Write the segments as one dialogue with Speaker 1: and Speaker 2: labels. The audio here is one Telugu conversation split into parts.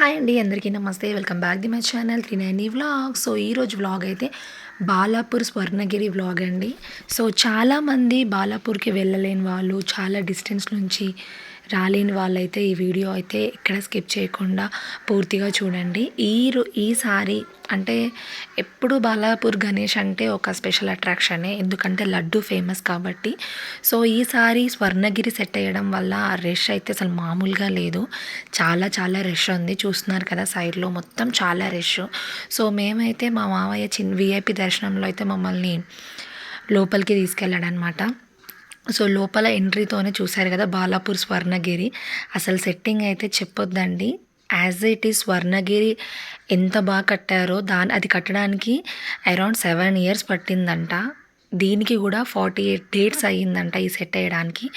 Speaker 1: హాయ్ అండి అందరికీ నమస్తే. Welcome back the my channel Trinaini vlog so ఈరోజు వ్లాగ్ అయితే బాలాపూర్ స్వర్ణగిరి వ్లాగ్ అండి. సో చాలామంది బాలాపూర్కి వెళ్ళలేని వాళ్ళు చాలా డిస్టెన్స్ నుంచి రాలేని వాళ్ళైతే ఈ వీడియో అయితే ఇక్కడ స్కిప్ చేయకుండా పూర్తిగా చూడండి. ఈ ఈసారి అంటే ఎప్పుడు బాలాపూర్ గణేష్ అంటే ఒక స్పెషల్ అట్రాక్షనే. ఎందుకంటే లడ్డు ఫేమస్ కాబట్టి. సో ఈసారి స్వర్ణగిరి సెట్ అయ్యడం వల్ల ఆ రష్ అయితే అసలు మామూలుగా లేదు. చాలా చాలా రష్ ఉంది. చూస్తున్నారు కదా సైడ్లో మొత్తం చాలా రష్. సో మేమైతే మా మామయ్య చిన్న విఐపి దర్శనంలో అయితే మమ్మల్ని లోపలికి తీసుకెళ్ళాడనమాట సో లోపల ఎంట్రీతోనే చూశారు కదా బాలాపూర్ స్వర్ణగిరి. అసలు సెట్టింగ్ అయితే చెప్పొద్దండి. యాజ్ ఇట్ ఈస్ స్వర్ణగిరి ఎంత బాగా కట్టారో దాని అది కట్టడానికి అరౌండ్ సెవెన్ ఇయర్స్ పట్టిందంట. దీనికి కూడా ఫార్టీ ఎయిట్ డేట్స్ అయ్యిందంట ఈ సెట్ అయ్యడానికి.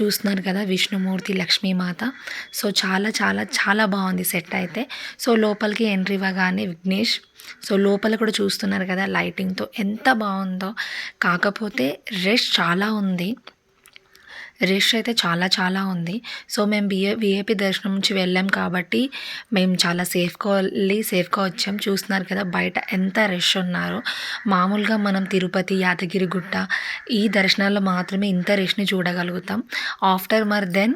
Speaker 1: చూస్తున్నారు కదా విష్ణుమూర్తి లక్ష్మీమాత. సో చాలా చాలా చాలా బాగుంది సెట్ అయితే. సో లోపలికి ఎంట్రీ ఇవ్వగానే విఘ్నేష్ సో లోపల కూడా చూస్తున్నారు కదా లైటింగ్తో ఎంత బాగుందో. కాకపోతే రష్ చాలా ఉంది. రష్ అయితే చాలా చాలా ఉంది. సో మేము బిఏ విఐపి దర్శనం నుంచి వెళ్ళాం కాబట్టి మేము చాలా సేఫ్గా వెళ్ళి సేఫ్గా వచ్చాం. చూస్తున్నారు కదా బయట ఎంత రష్ ఉన్నారో. మామూలుగా మనం తిరుపతి యాదగిరి గుట్ట ఈ దర్శనాల్లో మాత్రమే ఇంత రష్ని చూడగలుగుతాం. ఆఫ్టర్ మర్ దెన్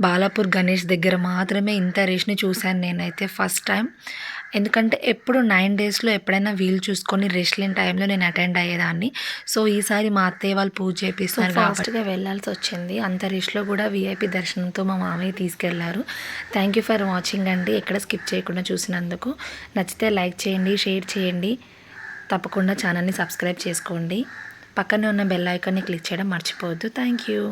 Speaker 1: బాలాపూర్ గణేష్ దగ్గర మాత్రమే ఇంత రష్ని చూశాను నేనైతే ఫస్ట్ టైం. ఎందుకంటే ఎప్పుడు నైన్ డేస్లో ఎప్పుడైనా వీలు చూసుకొని రెస్ట్ లేని టైంలో నేను అటెండ్ అయ్యేదాన్ని. సో ఈసారి మా అత్తయ్య వాళ్ళు పూజ చేపిస్తారు ఫాస్ట్గా వెళ్ళాల్సి వచ్చింది. అంత రిష్లో కూడా వీఐపీ దర్శనంతో మా మామయ్య తీసుకెళ్ళారు. థ్యాంక్ యూ ఫర్ వాచింగ్ అండి. ఎక్కడ స్కిప్ చేయకుండా చూసినందుకు. నచ్చితే లైక్ చేయండి షేర్ చేయండి. తప్పకుండా ఛానల్ని సబ్స్క్రైబ్ చేసుకోండి. పక్కనే ఉన్న బెల్ ఐకాన్ని క్లిక్ చేయడం మర్చిపోవద్దు. Thank you